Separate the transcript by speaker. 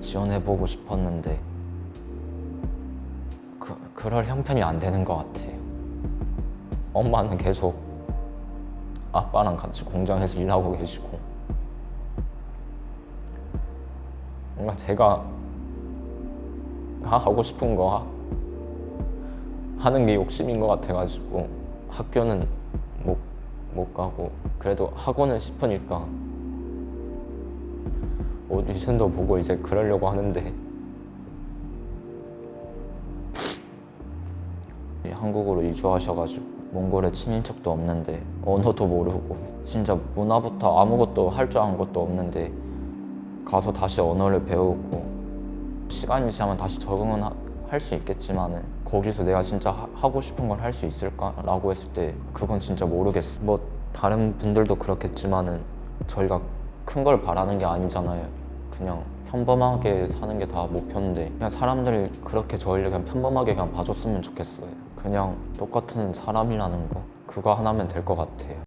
Speaker 1: 지원해보고 싶었는데 그, 그럴 형편이 안 되는 것 같아요. 엄마는 계속 아빠랑 같이 공장에서 일하고 계시고 뭔가 제가 하고 싶은 거 하- 하는 게 욕심인 것 같아가지고 학교는 못, 못 가고 그래도 하고는 싶으니까 오디션도 보고 이제 그러려고 하는데 한국으로 이주하셔가지고 몽골에 친인척도 없는데 언어도 모르고 진짜 문화부터 아무것도 할 줄 아는 것도 없는데 가서 다시 언어를 배우고 시간이 지나면 다시 적응은 할 수 있겠지만은 거기서 내가 진짜 하- 하고 싶은 걸 할 수 있을까라고 했을 때 그건 진짜 모르겠어. 뭐 다른 분들도 그렇겠지만은 저희가 큰 걸 바라는 게 아니잖아요. 그냥 평범하게 사는 게 다 목표인데 그냥 사람들이 그렇게 저희를 그냥 평범하게 그냥 봐줬으면 좋겠어요. 그냥 똑같은 사람이라는 거 그거 하나면 될 것 같아요.